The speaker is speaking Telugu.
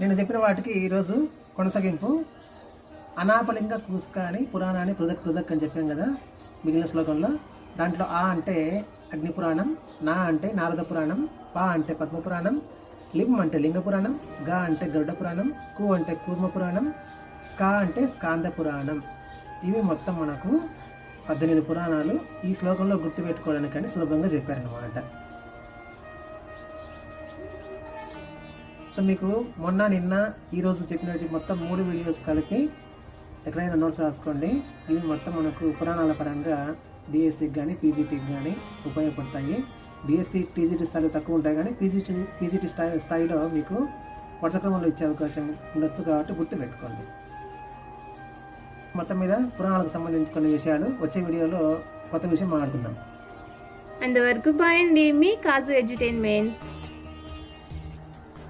నేను చెప్పిన వాటికి ఈరోజు కొనసాగింపు. అనాపలింగ కూస్క అని పురాణాన్ని పృథక్ పృథక్ అని చెప్పాం కదా మిగిలిన శ్లోకంలో. దాంట్లో ఆ అంటే అగ్ని పురాణం నా అంటే నారద పురాణం పా అంటే పద్మ పురాణం లిం అంటే లింగ పురాణం గా అంటే గరుడ పురాణం కు అంటే కూర్మ పురాణం స్కా అంటే స్కాంద పురాణం ఇవి మొత్తం మనకు పద్దెనిమిది పురాణాలు ఈ శ్లోకంలో గుర్తుపెట్టుకోవడానికని సులభంగా చెప్పారనమాట సో మీకు మొన్న నిన్న ఈరోజు చెప్పినట్టు మొత్తం మూడు వీడియోస్ కలిపి ఎక్కడైనా నోట్స్ రాసుకోండి. ఇవి మొత్తం మనకు పురాణాల పరంగా డిఎస్సికి కానీ పీజీటీకి కానీ ఉపయోగపడతాయి. డిఎస్సి టీజీటీ స్థాయిలో తక్కువ ఉంటాయి కానీ పీజీటీ పీజీటీ స్థాయి స్థాయిలో మీకు వరుస క్రమంలో ఇచ్చే అవకాశం ఉండొచ్చు కాబట్టి గుర్తుపెట్టుకోండి మొత్తం మీద పురాణాలకు సంబంధించి కొన్ని విషయాలు వచ్చే వీడియోలో కొత్త విషయం మాట్లాడుకుందాం. అంతవరకు బాయ్ అండి. మీ Kaju entertainment